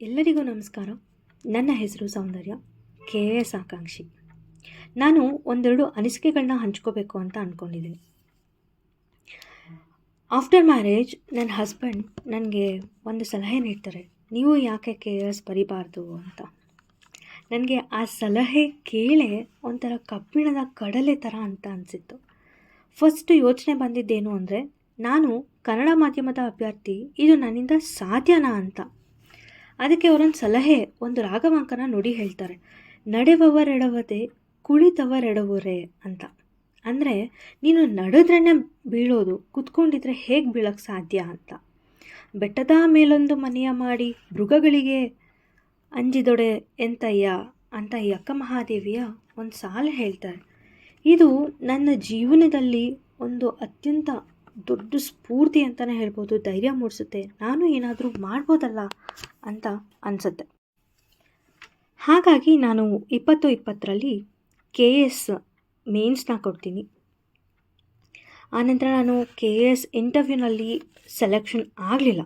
ಎಲ್ಲರಿಗೂ ನಮಸ್ಕಾರ. ನನ್ನ ಹೆಸರು ಸೌಂದರ್ಯ ಕೆ ಎಸ್ ಆಕಾಂಕ್ಷಿ ನಾನು ಒಂದೆರಡು ಅನಿಸಿಕೆಗಳನ್ನ ಹಂಚ್ಕೋಬೇಕು ಅಂತ ಅಂದ್ಕೊಂಡಿದ್ದೀನಿ ಆಫ್ಟರ್ ಮ್ಯಾರೇಜ್ ನನ್ನ ಹಸ್ಬೆಂಡ್ ನನಗೆ ಒಂದು ಸಲಹೆ ನೀಡ್ತಾರೆ. ನೀವು ಯಾಕೆ ಕೆ ಎಸ್ ಬರಿಬಾರ್ದು ಅಂತ. ನನಗೆ ಆ ಸಲಹೆ ಕೇಳೇ ಒಂಥರ ಕಬ್ಬಿಣದ ಕಡಲೆ ಥರ ಅಂತ ಅನಿಸಿತ್ತು. ಫಸ್ಟ್ ಯೋಚನೆ ಬಂದಿದ್ದೇನು ಅಂದರೆ, ನಾನು ಕನ್ನಡ ಮಾಧ್ಯಮದ ಅಭ್ಯರ್ಥಿ, ಇದು ನನ್ನಿಂದ ಸಾಧ್ಯನಾ ಅಂತ. ಅದಕ್ಕೆ ಅವರೊಂದು ಸಲಹೆ, ಒಂದು ರಾಗವಾಂಕನ ನುಡಿ ಹೇಳ್ತಾರೆ. ನಡೆವವರೆಡವದೆ, ಕುಳಿತವರೆಡವರೆ ಅಂತ. ಅಂದರೆ, ನೀನು ನಡೆದ್ರೇ ಬೀಳೋದು, ಕುತ್ಕೊಂಡಿದ್ರೆ ಹೇಗೆ ಬೀಳೋಕ್ಕೆ ಸಾಧ್ಯ ಅಂತ. ಬೆಟ್ಟದ ಮೇಲೊಂದು ಮನೆಯ ಮಾಡಿ, ಮೃಗಗಳಿಗೆ ಅಂಜಿದೊಡೆ ಎಂತಯ್ಯ ಅಂತ ಈ ಅಕ್ಕ ಮಹಾದೇವಿಯ ಒಂದು ಸಾಲು ಹೇಳ್ತಾರೆ. ಇದು ನನ್ನ ಜೀವನದಲ್ಲಿ ಒಂದು ಅತ್ಯಂತ ದೊಡ್ಡ ಸ್ಫೂರ್ತಿ ಅಂತಲೇ ಹೇಳ್ಬೋದು, ಧೈರ್ಯ ಮೂಡಿಸುತ್ತೆ, ನಾನು ಏನಾದರೂ ಮಾಡ್ಬೋದಲ್ಲ ಅಂತ ಅನಿಸುತ್ತೆ. ಹಾಗಾಗಿ ನಾನು ಇಪ್ಪತ್ತು ಇಪ್ಪತ್ತರಲ್ಲಿ ಕೆ ಎಸ್ ಮೇನ್ಸ್ನ ಕೊಡ್ತೀನಿ. ಆನಂತರ ನಾನು ಕೆ ಎಸ್ ಇಂಟರ್ವ್ಯೂನಲ್ಲಿ ಸೆಲೆಕ್ಷನ್ ಆಗಲಿಲ್ಲ.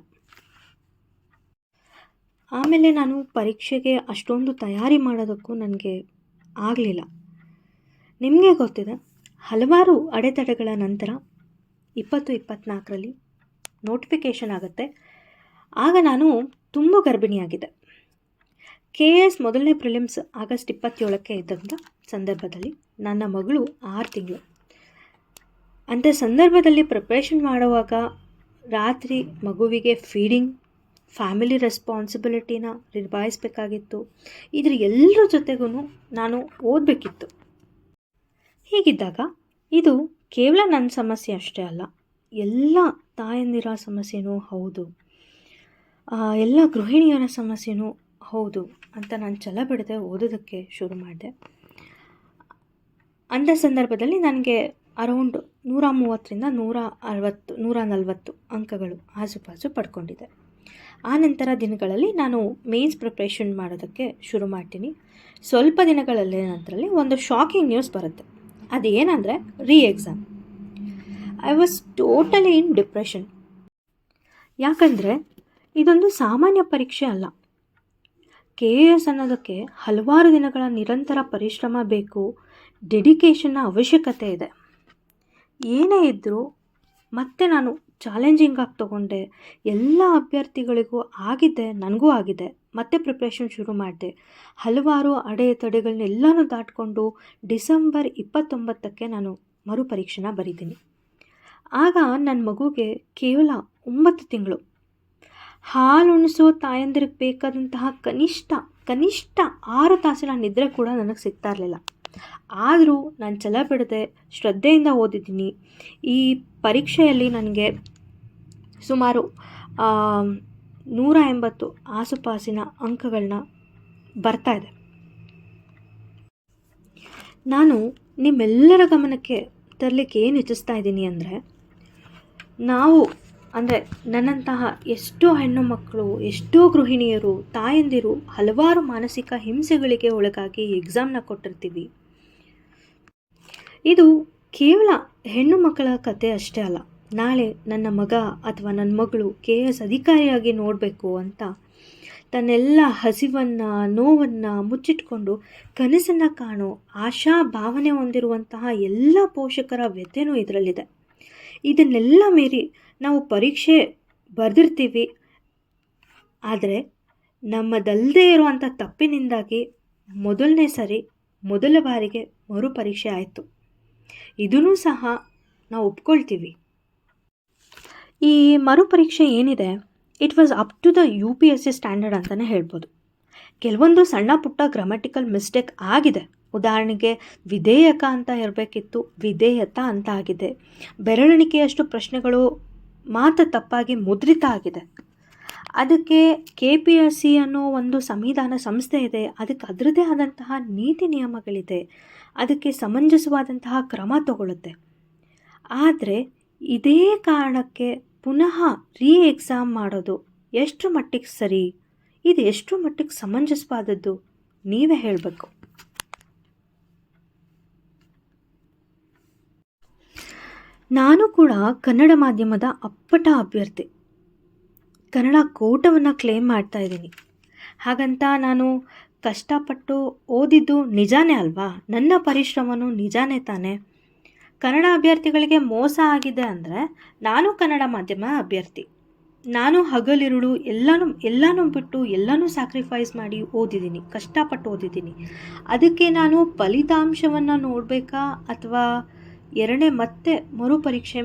ಆಮೇಲೆ ನಾನು ಪರೀಕ್ಷೆಗೆ ಅಷ್ಟೊಂದು ತಯಾರಿ ಮಾಡೋದಕ್ಕೂ ನನಗೆ ಆಗಲಿಲ್ಲ. ನಿಮಗೆ ಗೊತ್ತಿದೆ, ಹಲವಾರು ಅಡೆತಡೆಗಳ ನಂತರ ಇಪ್ಪತ್ತು ಇಪ್ಪತ್ತ್ನಾಲ್ಕರಲ್ಲಿ ನೋಟಿಫಿಕೇಷನ್ ಆಗುತ್ತೆ. ಆಗ ನಾನು ತುಂಬ ಗರ್ಭಿಣಿಯಾಗಿದ್ದೆ. ಕೆ ಎಸ್ ಮೊದಲನೇ ಪ್ರಿಲಿಮ್ಸ್ ಆಗಸ್ಟ್ ಇಪ್ಪತ್ತೇಳಕ್ಕೆ ಇದ್ದಂಥ ಸಂದರ್ಭದಲ್ಲಿ ನನ್ನ ಮಗಳು ಆರು ತಿಂಗಳು. ಅಂಥ ಸಂದರ್ಭದಲ್ಲಿ ಪ್ರಿಪ್ರೇಷನ್ ಮಾಡುವಾಗ ರಾತ್ರಿ ಮಗುವಿಗೆ ಫೀಡಿಂಗ್ ಫ್ಯಾಮಿಲಿ ರೆಸ್ಪಾನ್ಸಿಬಿಲಿಟಿನ ನಿಭಾಯಿಸಬೇಕಾಗಿತ್ತು. ಇದ್ರ ಎಲ್ಲರ ಜೊತೆಗೂ ನಾನು ಓದಬೇಕಿತ್ತು. ಹೀಗಿದ್ದಾಗ ಇದು ಕೇವಲ ನನ್ನ ಸಮಸ್ಯೆ ಅಷ್ಟೇ ಅಲ್ಲ, ಎಲ್ಲ ತಾಯಂದಿರ ಸಮಸ್ಯೆನೂ ಹೌದು ಎಲ್ಲ ಗೃಹಿಣಿಯರ ಸಮಸ್ಯೆನೂ ಹೌದು ಅಂತ ನಾನು ಛಲ ಬಿಡದೆ ಓದೋದಕ್ಕೆ ಶುರು ಮಾಡಿದೆ. ಅಂಥ ಸಂದರ್ಭದಲ್ಲಿ ನನಗೆ ಅರೌಂಡ್ ನೂರ ಮೂವತ್ತರಿಂದ ನೂರ ಅರವತ್ತು, ನೂರ ನಲವತ್ತು ಅಂಕಗಳು ಆಸುಪಾಸು ಪಡ್ಕೊಂಡಿದೆ. ಆ ನಂತರ ದಿನಗಳಲ್ಲಿ ನಾನು ಮೇನ್ಸ್ ಪ್ರಿಪ್ರೇಷನ್ ಮಾಡೋದಕ್ಕೆ ಶುರು ಮಾಡ್ತೀನಿ. ಸ್ವಲ್ಪ ದಿನಗಳಲ್ಲೇ ನಂತರಲ್ಲಿ ಒಂದು ಶಾಕಿಂಗ್ ನ್ಯೂಸ್ ಬರುತ್ತೆ. ಅದು ಏನಂದರೆ re exam. I was totally in depression ಯಾಕಂದರೆ ಇದೊಂದು ಸಾಮಾನ್ಯ ಪರೀಕ್ಷೆ ಅಲ್ಲ. ಕೆ ಎ ಎಸ್ ಅನ್ನೋದಕ್ಕೆ ಹಲವಾರು ದಿನಗಳ ನಿರಂತರ ಪರಿಶ್ರಮ ಬೇಕು ಡೆಡಿಕೇಷನ್ನ ಅವಶ್ಯಕತೆ ಇದೆ. ಏನೇ ಇದ್ದರೂ ಮತ್ತೆ ನಾನು ಚಾಲೆಂಜಿಂಗ್ ಆಗಿ ತೊಗೊಂಡೆ, ಎಲ್ಲ ಅಭ್ಯರ್ಥಿಗಳಿಗೂ ಆಗಿದೆ, ನನಗೂ ಆಗಿದೆ, ಮತ್ತೆ ಪ್ರಿಪ್ರೇಷನ್ ಶುರು ಮಾಡಿದೆ. ಹಲವಾರು ಅಡೆತಡೆಗಳನ್ನೆಲ್ಲನೂ ದಾಟಿಕೊಂಡು ಡಿಸೆಂಬರ್ ಇಪ್ಪತ್ತೊಂಬತ್ತಕ್ಕೆ ನಾನು ಮರುಪರೀಕ್ಷೆನ ಬರೀತೀನಿ. ಆಗ ನನ್ನ ಮಗುಗೆ ಕೇವಲ ಒಂಬತ್ತು ತಿಂಗಳು. ಹಾಲುಣಿಸೋ ತಾಯಂದಿರಿಗೆ ಬೇಕಾದಂತಹ ಕನಿಷ್ಠ ಕನಿಷ್ಠ ಆರು ತಾಸಿನ ನಿದ್ರೆ ಕೂಡ ನನಗೆ ಸಿಗ್ತಾ ಇರಲಿಲ್ಲ ಆದರೂ ನಾನು ಛಲ ಬಿಡದೆ ಶ್ರದ್ಧೆಯಿಂದ ಓದಿದ್ದೀನಿ. ಈ ಪರೀಕ್ಷೆಯಲ್ಲಿ ನನಗೆ ಸುಮಾರು ನೂರ ಎಂಬತ್ತು ಆಸುಪಾಸಿನ ಅಂಕಗಳನ್ನ ಬರ್ತಾ ಇದೆ. ನಾನು ನಿಮ್ಮೆಲ್ಲರ ಗಮನಕ್ಕೆ ತರಲಿಕ್ಕೆ ಏನು ಇಚ್ಛಿಸ್ತಾ ಇದ್ದೀನಿ ಅಂದರೆ ನಾವು, ಅಂದರೆ ನನ್ನಂತಹ ಎಷ್ಟೋ ಹೆಣ್ಣು ಮಕ್ಕಳು, ಎಷ್ಟೋ ಗೃಹಿಣಿಯರು, ತಾಯಂದಿರು ಹಲವಾರು ಮಾನಸಿಕ ಹಿಂಸೆಗಳಿಗೆ ಒಳಗಾಗಿ ಎಕ್ಸಾಮ್ನ ಕೊಟ್ಟಿರ್ತೀವಿ. ಇದು ಕೇವಲ ಹೆಣ್ಣು ಮಕ್ಕಳ ಕತೆ ಅಷ್ಟೇ ಅಲ್ಲ. ನಾಳೆ ನನ್ನ ಮಗ ಅಥವಾ ನನ್ನ ಮಗಳು ಕೆ ಎಸ್ ಅಧಿಕಾರಿಯಾಗಿ ನೋಡಬೇಕು ಅಂತ ತನ್ನೆಲ್ಲ ಹಸಿವನ್ನು, ನೋವನ್ನು ಮುಚ್ಚಿಟ್ಕೊಂಡು ಕನಸನ್ನು ಕಾಣೋ ಆಶಾ ಭಾವನೆ ಹೊಂದಿರುವಂತಹ ಎಲ್ಲ ಪೋಷಕರ ವ್ಯಥೆನೂ ಇದರಲ್ಲಿದೆ. ಇದನ್ನೆಲ್ಲ ಮೀರಿ ನಾವು ಪರೀಕ್ಷೆ ಬರೆದಿರ್ತೀವಿ. ಆದರೆ ನಮ್ಮದಲ್ಲದೆ ಇರುವಂಥ ತಪ್ಪಿನಿಂದಾಗಿ ಮೊದಲನೇ ಸರಿ ಮೊದಲ ಬಾರಿಗೆ ಮರುಪರೀಕ್ಷೆ ಆಯಿತು. ಇದೂ ಸಹ ನಾವು ಒಪ್ಕೊಳ್ತೀವಿ. ಈ ಮರುಪರೀಕ್ಷೆ ಏನಿದೆ? It was up to the U P S C standard ಅಂತಲೇ ಹೇಳ್ಬೋದು. ಕೆಲವೊಂದು ಸಣ್ಣ ಪುಟ್ಟ ಗ್ರಾಮಟಿಕಲ್ ಮಿಸ್ಟೇಕ್ ಆಗಿದೆ. ಉದಾಹರಣೆಗೆ ವಿಧೇಯಕ ಅಂತ ಇರಬೇಕಿತ್ತು, ವಿಧೇಯತ ಅಂತ ಆಗಿದೆ. ಬೆರಳೆಣಿಕೆಯಷ್ಟು ಪ್ರಶ್ನೆಗಳು ಮಾತ್ರ ತಪ್ಪಾಗಿ ಮುದ್ರಿತ ಆಗಿದೆ. ಅದಕ್ಕೆ ಕೆ ಪಿ ಎಸ್ ಸಿ ಅನ್ನೋ ಒಂದು ಸಂವಿಧಾನ ಸಂಸ್ಥೆ ಇದೆ, ಅದಕ್ಕೆ ಅದರದೇ ಆದಂತಹ ನೀತಿ ನಿಯಮಗಳಿದೆ, ಅದಕ್ಕೆ ಸಮಂಜಸವಾದಂತಹ ಕ್ರಮ ತಗೊಳ್ಳುತ್ತೆ. ಆದರೆ ಇದೇ ಕಾರಣಕ್ಕೆ ಪುನಃ ರೀ ಎಕ್ಸಾಮ್ ಮಾಡೋದು ಎಷ್ಟು ಮಟ್ಟಿಗೆ ಸರಿ, ಇದು ಎಷ್ಟು ಮಟ್ಟಿಗೆ ಸಮಂಜಸವಾದದ್ದು, ನೀವೇ ಹೇಳಬೇಕು. ನಾನು ಕೂಡ ಕನ್ನಡ ಮಾಧ್ಯಮದ ಅಪ್ಪಟ ಅಭ್ಯರ್ಥಿ. ಕನ್ನಡ ಕೋಟವನ್ನು ಕ್ಲೇಮ್ ಮಾಡ್ತಾ ಇದ್ದೀನಿ. ಹಾಗಂತ ನಾನು ಕಷ್ಟಪಟ್ಟು ಓದಿದ್ದು ನಿಜಾನೇ ಅಲ್ವಾ? ನನ್ನ ಪರಿಶ್ರಮನೂ ನಿಜಾನೇ ತಾನೇ? ಕನ್ನಡ ಅಭ್ಯರ್ಥಿಗಳಿಗೆ ಮೋಸ ಆಗಿದೆ ಅಂದರೆ ನಾನು ಕನ್ನಡ ಮಾಧ್ಯಮ ಅಭ್ಯರ್ಥಿ. ನಾನು ಹಗಲಿರುಳು ಎಲ್ಲನೂ ಎಲ್ಲನೂ ಬಿಟ್ಟು ಎಲ್ಲನೂ ಸ್ಯಾಕ್ರಿಫೈಸ್ ಮಾಡಿ ಓದಿದ್ದೀನಿ, ಕಷ್ಟಪಟ್ಟು ಓದಿದ್ದೀನಿ. ಅದಕ್ಕೆ ನಾನು ಫಲಿತಾಂಶವನ್ನು ನೋಡಬೇಕಾ ಅಥವಾ ಎರಡನೇ ಮತ್ತೆ ಮರುಪರೀಕ್ಷೆ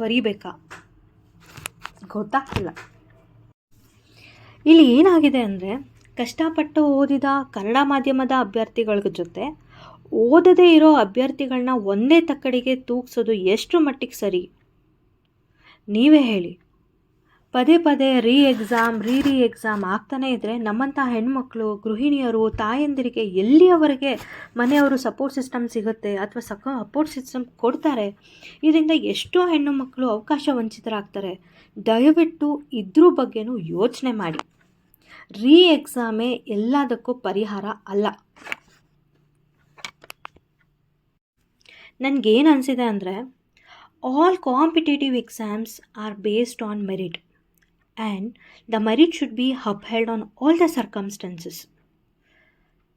ಬರೀಬೇಕಾ? ಗೊತ್ತಾಗ್ತಿಲ್ಲ. ಇಲ್ಲಿ ಏನಾಗಿದೆ ಅಂದರೆ, ಕಷ್ಟಪಟ್ಟು ಓದಿದ ಕನ್ನಡ ಮಾಧ್ಯಮದ ಅಭ್ಯರ್ಥಿಗಳ ಜೊತೆ ಓದದೇ ಇರೋ ಅಭ್ಯರ್ಥಿಗಳನ್ನ ಒಂದೇ ತಕ್ಕಡಿಗೆ ತೂಗಿಸೋದು ಎಷ್ಟು ಮಟ್ಟಿಗೆ ಸರಿ? ನೀವೇ ಹೇಳಿ. ಪದೇ ಪದೇ ರೀ ಎಕ್ಸಾಮ್ ರೀ ರೀ ಎಕ್ಸಾಮ್ ಆಗ್ತಾನೇ ಇದ್ದರೆ ನಮ್ಮಂಥ ಹೆಣ್ಮಕ್ಳು, ಗೃಹಿಣಿಯರು, ತಾಯಂದಿರಿಗೆ ಎಲ್ಲಿಯವರೆಗೆ ಮನೆಯವರು ಸಪೋರ್ಟ್ ಸಿಸ್ಟಮ್ ಸಿಗುತ್ತೆ ಅಥವಾ ಸಕ ಸಪೋರ್ಟ್ ಸಿಸ್ಟಮ್ ಕೊಡ್ತಾರೆ, ಇದರಿಂದ ಎಷ್ಟೋ ಹೆಣ್ಣು ಮಕ್ಕಳು ಅವಕಾಶ ವಂಚಿತರಾಗ್ತಾರೆ. ದಯವಿಟ್ಟು ಇದ್ರ ಬಗ್ಗೆನೂ ಯೋಚನೆ ಮಾಡಿ. ರೀ ಎಕ್ಸಾಮೇ ಎಲ್ಲದಕ್ಕೂ ಪರಿಹಾರ ಅಲ್ಲ. ನನಗೇನು ಅನಿಸಿದೆ ಅಂದರೆ all competitive exams are based on merit and the merit should be upheld on all the circumstances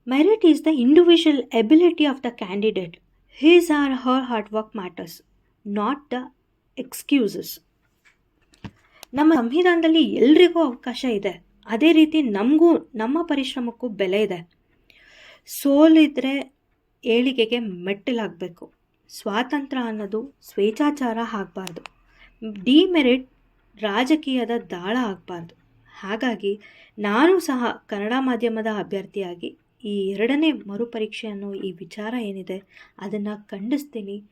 merit is the individual ability of the candidate his or her hard work matters not the excuses ನಮ್ಮ ಸಂವಿಧಾನದಲ್ಲಿ ಎಲ್ರಿಗೂ ಅವಕಾಶ ಇದೆ. ಅದೇ ರೀತಿ ನಮಗೂ, ನಮ್ಮ ಪರಿಶ್ರಮಕ್ಕೂ ಬೆಲೆ ಇದೆ. ಸೋಲಿದ್ರೆ ಏಳಿಗೆಗೆ ಮೆಟ್ಟಿಲಾಗಬೇಕು. ಸ್ವಾತಂತ್ರ್ಯ ಅನ್ನೋದು ಸ್ವೇಚ್ಛಾಚಾರ ಆಗಬಾರ್ದು. ಡಿಮೆರಿಟ್ ರಾಜಕೀಯದ ದಾಳ ಆಗಬಾರ್ದು. ಹಾಗಾಗಿ ನಾನು ಸಹ ಕನ್ನಡ ಮಾಧ್ಯಮದ ಅಭ್ಯರ್ಥಿಯಾಗಿ ಈ ಎರಡನೇ ಮರುಪರೀಕ್ಷೆ ಅನ್ನೋ ಈ ವಿಚಾರ ಏನಿದೆ ಅದನ್ನು ಖಂಡಿಸ್ತೀನಿ,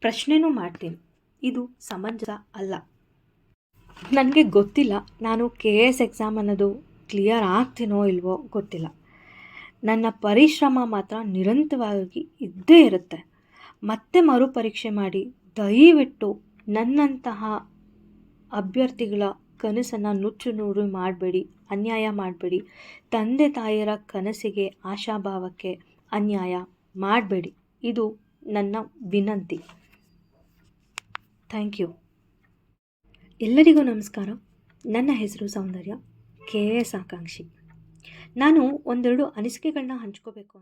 ಪ್ರಶ್ನೆನೂ ಮಾಡ್ತೀನಿ. ಇದು ಸಮಂಜಸ ಅಲ್ಲ. ನನಗೆ ಗೊತ್ತಿಲ್ಲ, ನಾನು ಕೆ ಎಸ್ ಎಕ್ಸಾಮ್ ಅನ್ನೋದು ಕ್ಲಿಯರ್ ಆಗ್ತೀನೋ ಇಲ್ವೋ ಗೊತ್ತಿಲ್ಲ. ನನ್ನ ಪರಿಶ್ರಮ ಮಾತ್ರ ನಿರಂತರವಾಗಿ ಇದ್ದೇ ಇರುತ್ತೆ. ಮತ್ತೆ ಮರುಪರೀಕ್ಷೆ ಮಾಡಿ ದಯವಿಟ್ಟು ನನ್ನಂತಹ ಅಭ್ಯರ್ಥಿಗಳ ಕನಸನ್ನು ನುಚ್ಚು ನೂರು ಮಾಡಬೇಡಿ, ಅನ್ಯಾಯ ಮಾಡಬೇಡಿ. ತಂದೆ ತಾಯಿಯರ ಕನಸಿಗೆ ಆಶಾಭಾವಕ್ಕೆ ಅನ್ಯಾಯ ಮಾಡಬೇಡಿ. ಇದು ನನ್ನ ವಿನಂತಿ. Thank you. ಎಲ್ಲರಿಗೂ ನಮಸ್ಕಾರ. ನನ್ನ ಹೆಸರು ಸೌಂದರ್ಯ, ಕೆ ಎಸ್ ಆಕಾಂಕ್ಷಿ ನಾನು ಒಂದೆರಡು ಅನಿಸಿಕೆಗಳನ್ನ ಹಂಚ್ಕೋಬೇಕು ಅಂತ